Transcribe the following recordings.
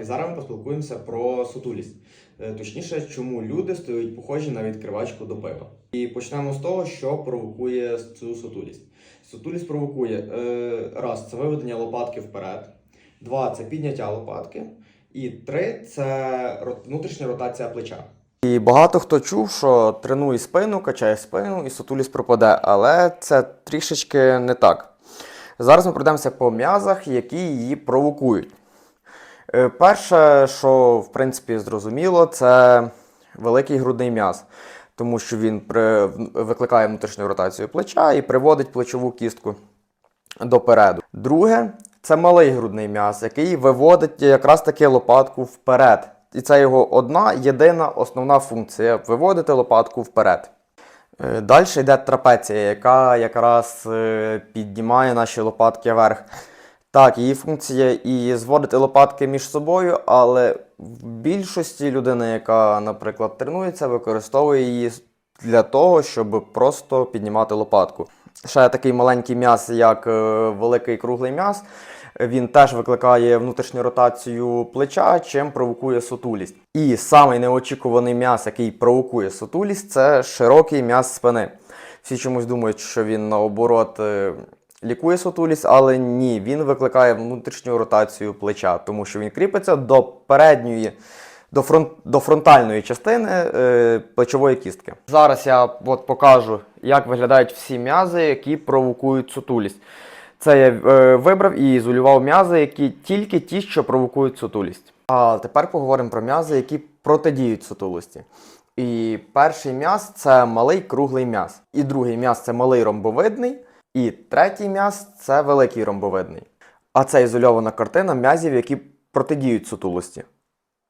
і зараз ми поспілкуємося про сутулість. Е, Точніше, чому люди стають похожі на відкривачку до пива. І почнемо з того, що провокує цю сутулість. Сутулість провокує е, раз це виведення лопатки вперед, два це підняття лопатки, і три це внутрішня ротація плеча. І багато хто чув, що тренуй спину, качай спину і сутулість пропаде, але це трішечки не так. Зараз ми пройдемося по м'язах, які її провокують. Е, Перше, що в принципі зрозуміло, це великий грудний м'яз, тому що він при... викликає внутрішню ротацію плеча і приводить плечову кістку допереду. Друге, це малий грудний м'яз, який виводить якраз таки лопатку вперед. І це його одна єдина основна функція виводити лопатку вперед. Далі йде трапеція, яка якраз е, піднімає наші лопатки вверх. Так, її функція і зводити лопатки між собою, але в більшості людини, яка, наприклад, тренується, використовує її для того, щоб просто піднімати лопатку. Ще такий маленький м'яз, як е, великий круглий м'яз. Він теж викликає внутрішню ротацію плеча, чим провокує сутулість. І самий неочікуваний м'яз, який провокує сутулість, це широкий м'яз спини. Всі чомусь думають, що він наоборот е, лікує сутулість, але ні, він викликає внутрішню ротацію плеча, тому що він кріпиться до передньої, до, фронт, до фронтальної частини е, плечової кістки. Зараз я от покажу, як виглядають всі м'язи, які провокують сутулість. Це я е, вибрав і ізолював м'язи, які тільки ті, що провокують сутулість. А тепер поговоримо про м'язи, які протидіють сутулості. І перший м'яз це малий круглий м'яз. І другий м'яз це малий ромбовидний. І третій м'яз це великий ромбовидний. А це ізольована картина м'язів, які протидіють сутулості.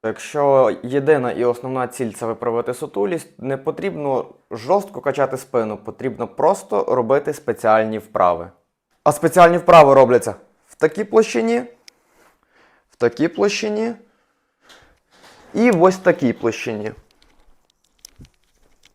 Якщо єдина і основна ціль це виправити сутулість, не потрібно жорстко качати спину, потрібно просто робити спеціальні вправи. А спеціальні вправи робляться в такій площині, в такій площині і в ось такій площині.